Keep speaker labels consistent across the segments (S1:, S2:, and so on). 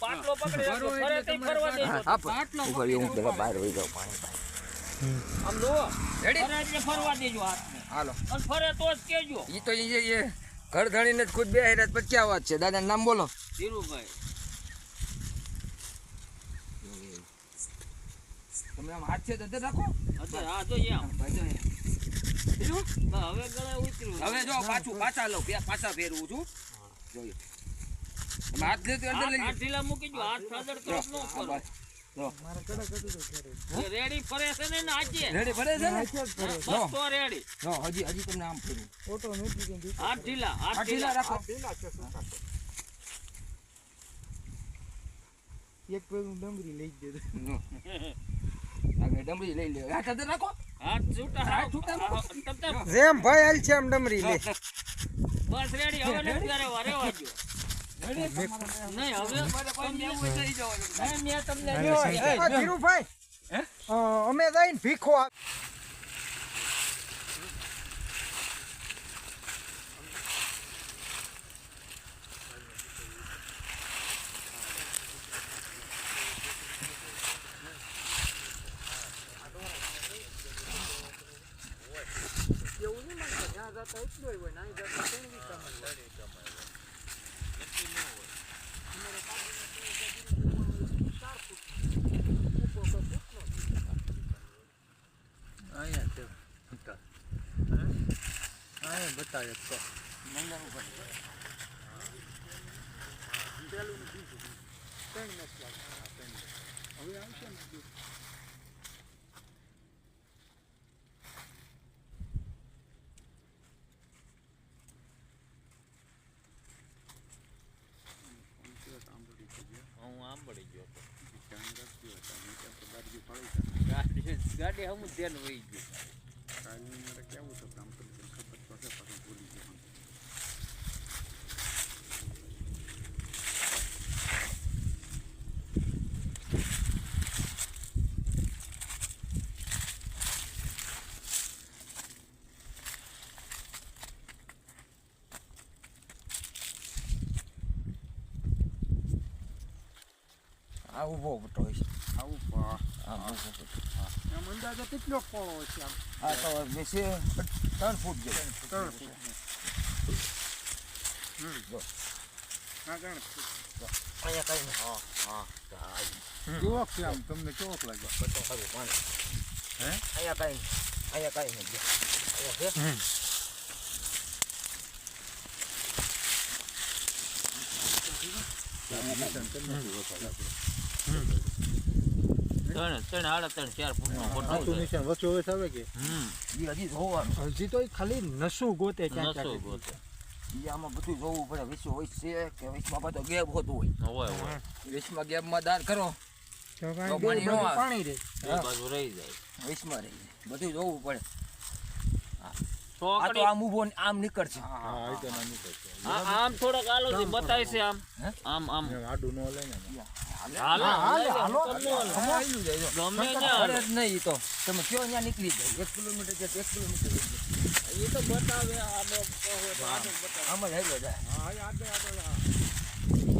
S1: પાટલો પકડી ફરવા દેજો.
S2: હા હું પેલા બહાર વહી જાઉં પાણી
S1: આમ જુઓ.
S2: રેડી?
S1: ફરવા દેજો હાથને.
S2: હાલો.
S1: અને ફરે તો જ કેજો
S2: ઈ તો ઈ એ ઘર ધણીને ખુદ બે હેરાત પછી ક્યાં વાત છે? દાદા નામ બોલો.
S1: ધીરુભાઈ.
S2: તમે આમ હાથ છે તો રાખો.
S1: અત્યારે હા તો એમ
S2: ભાઈ?
S1: બસ હવે ગળે ઉતર્યું.
S2: હવે જો પાછું પાછા લઉં પાછા ફેરવું છું. જોઈએ. હાથ લેતો અંદર લઈ
S1: હાથ ઢીલા મૂકી દો હાથ સાદર તો
S2: જો,
S1: કરો.
S2: બસ. જો.
S1: એ રેડી ફરે છે ને ને
S2: રેડી ભરે છે ને?
S1: બસ તો રેડી.
S2: જો, હજી હજી તમને આમ ફેરવું.
S1: હાથ ઢીલા હાથ
S2: આ ઢીલા
S1: ઢીલા
S2: રાખો.
S3: એક પેલું ડમરી લઈ
S2: દે આગળ ડમરી લઈ લે હાથ અંદર રાખો.
S1: હાથ છૂટા
S2: હાથ છૂટા મૂકો.
S1: હા, તમ તમ.
S3: જેમ ભાઈ હાલ છે એમ ડમરી લે.
S1: બસ રેડી હવે નથી કરે વારે વાજો નહીં મળે જ્યાં જતા હોય નાય નહીં, મેં તમને
S3: આ ધીરુભાઈ અ, અમે જઈને ભીખો આપ
S1: હું આમ પડી ગયો હતો. ગાડી ગાડી હમું ધ્યાન વહી ગયું
S2: આ ઊભો પટો છે આ પટો
S3: અંદાજો કેટલો પોળો છે આમ
S2: આ તો બેસે ત્રણ ફૂટ. જેવો
S3: ત્રણ ફૂટ.
S2: અહીંયા કઈ હા હા હા.
S3: કેવો છે આમ તમને ચોક લાગ્યો
S2: બતો સારું પાણી.
S3: હે?
S2: અહીંયા કઈ અહીંયા કઈ નહીં. અહીંયા છે.
S1: ત્રણ ત્રણ આડા ત્રણ ચાર ફૂટનો ફોટો
S3: નિશાન વચ્ચે વચ્ચે આવે કે.
S1: હમ.
S2: ઈ હજી જોવાનું.
S3: હજી તો ખાલી નસું ગોતે ક્યાં ક્યાં
S1: ગોતે.
S2: આમાં બધું જોવું પડે. વિશ્વ હોય છે કે વિશ્વમાં પાછો ગેપ હોતું હોય.
S1: હોય હોય.
S2: વિશ્વમાં ગેપમાં દાર કરો.
S3: તો
S2: પાણી ન.
S3: પાણી રહે.
S1: બે બાજુ રહી જાય.
S2: વિશ્વમાં રહી જાય. બધું જોવું પડે. આ તો આમ ઊભો ને આમ નીકળશે.
S1: આમ થોડોક આલો બતાય છે આમ. આમ. આમ
S3: આડું નો લે ને
S1: હાલો.
S3: હાલો, હાલો.
S1: હાલો. ગમે ને
S2: જ નહીં તો. તમે કયો અહીંયા નીકળી જાય? એક કિલોમીટર છે એક કિલોમીટર
S1: એ તો બતાવે.
S2: આમ જ હાલ્યો જાય.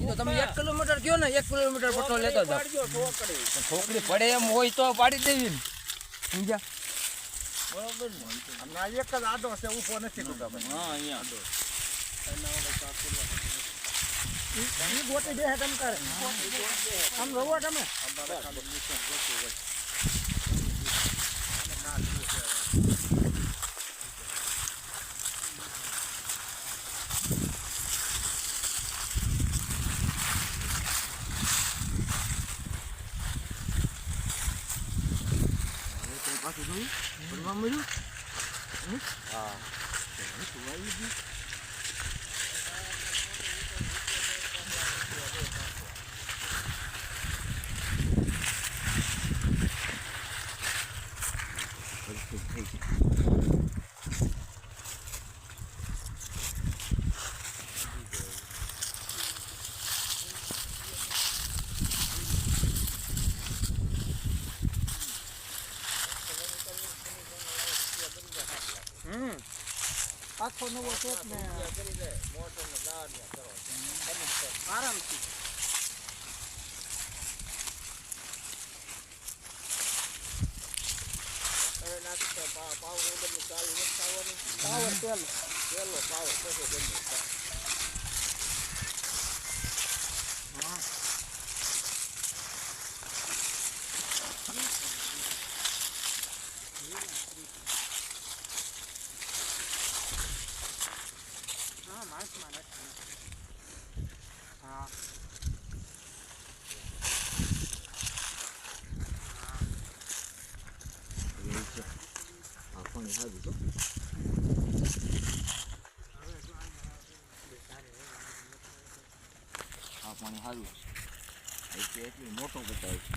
S2: તો તમે એક કિલોમીટર કયો ને એક કિલોમીટર પટો લેતો
S1: ચોકડી.
S2: છોકરી. પડે એમ હોય તો પાડી દેવી ને. સમજ્યા?
S1: બરોબર ને?
S3: એક જ આદો છે ઊભો નથી
S1: હા અહીંયા
S3: ઈ ગોટી દે તમ તારે. આમ રવો તમે.
S2: પાછું જોયું? પડવા મળ્યું?
S3: હમ આખો નવો શોખ ને. આરામથી.
S2: નાખશે પાવર ઓગણની ચાલુ નથી
S3: થવાની પાવર પહેલો. પહેલો
S2: પાવર પછી સારું આ પાણી સારું એટલું મોટું બતાવે છે.